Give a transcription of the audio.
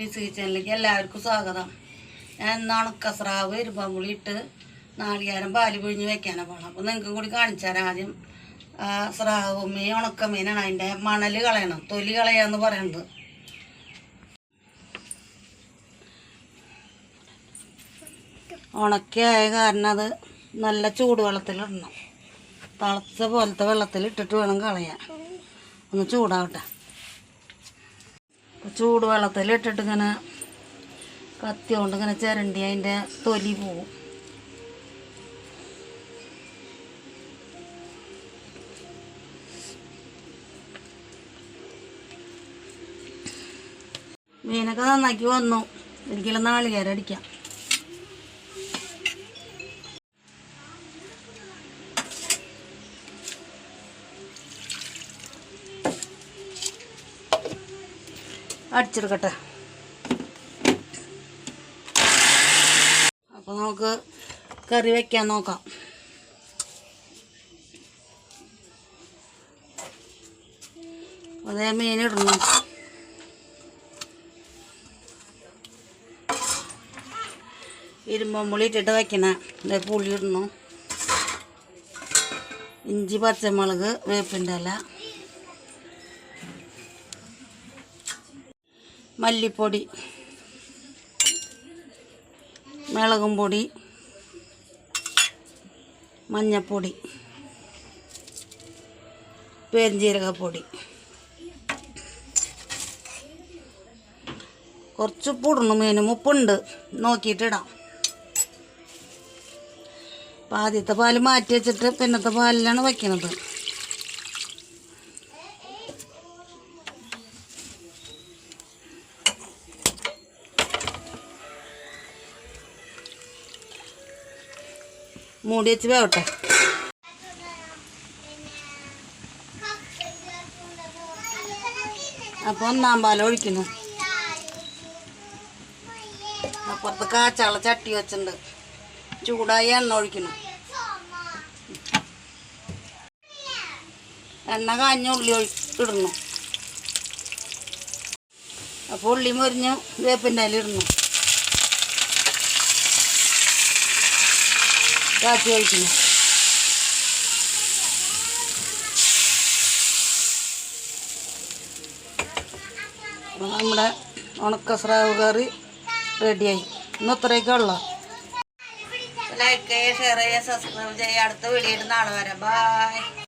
Miss കിച്ചണിലേക്ക് എല്ലാവർക്കും സ്വാഗതം. ഞാൻ ഇന്ന് ഉണക്കസ്രാവ് ഇരുമ്പമ്പുളി ഇട്ട് നാളികേരം പാൽ പിഴിഞ്ഞ് വെക്കാനാണ് പോകണം അപ്പോൾ നിങ്ങൾക്ക് കൂടി കാണിച്ചു തരാം ആദ്യം. സ്രാവ് മീൻ ഉണക്കമീനാണ് അതിന്റെ മണൽ കളയണം. തൊലി കളയാന്ന് പറയുന്നത് ഉണക്കിയായ കാരണം അത് നല്ല ചൂടുവെള്ളത്തിലിടണം. തിളച്ച പോലത്തെ വെള്ളത്തിൽ ഇട്ടിട്ട് വേണം കളയാൻ. ഒന്ന് ചൂടാവട്ടെ. അപ്പോൾ വെള്ളത്തിലിട്ടിട്ട് ഇട്ടിട്ട് ഇങ്ങനെ കത്തി കൊണ്ട് ഇങ്ങനെ ചിരണ്ടി അതിന്റെ തൊലി പോവും. മീനൊക്കെ നന്നാക്കി വന്നു. ഒരിക്കലും നാളികേരം അടിക്കാം. അടിച്ചെടുക്കട്ടെ. അപ്പോൾ നമുക്ക് കറി വെക്കാൻ നോക്കാം. അതേ മീനിടണം ഇരുമ്പമ്പുളി ഇട്ടിട്ട് വെക്കണ. ഇതേ പുളി ഇടണം. ഇഞ്ചി പച്ചമുളക് വേപ്പിന്റെ ഇല. മല്ലിപ്പൊടി മുളകും പൊടി മഞ്ഞപ്പൊടി പെരിഞ്ജീരകപ്പൊടി കുറച്ച് ഉപ്പിടണം മീനും ഉപ്പുണ്ട്. നോക്കിയിട്ടിടാം അപ്പം ആദ്യത്തെ പാൽ മാറ്റി വെച്ചിട്ട് പിന്നത്തെ പാലിലാണ് വയ്ക്കുന്നത് മൂടി വെച്ച് വേവട്ടെ. അപ്പോൾ ഒന്നാം പാലം ഒഴിക്കുന്നു. അപ്പുറത്ത് കാച്ചാള ചട്ടി വെച്ചിട്ടുണ്ട്. ചൂടായി എണ്ണ ഒഴിക്കുന്നു. എണ്ണ കാഞ്ഞ ഉള്ളി ഒഴിച്ചിടുന്നു ഇടുന്നു. അപ്പോൾ ഉള്ളി മുരിഞ്ഞ് വേപ്പിന്റെ ഇല ഒഴിക്കുന്നു അപ്പോൾ നമ്മുടെ ഉണക്ക സ്രാവ് കറി റെഡിയായി. ഇന്ന് ഇത്രയൊക്കെ ഉള്ള? ലൈക്ക് ചെയ്യുക ഷെയർ ചെയ്യുക സബ്സ്ക്രൈബ് ചെയ്യുക അടുത്ത വീഡിയോ നാളെ വരാം. ബായ്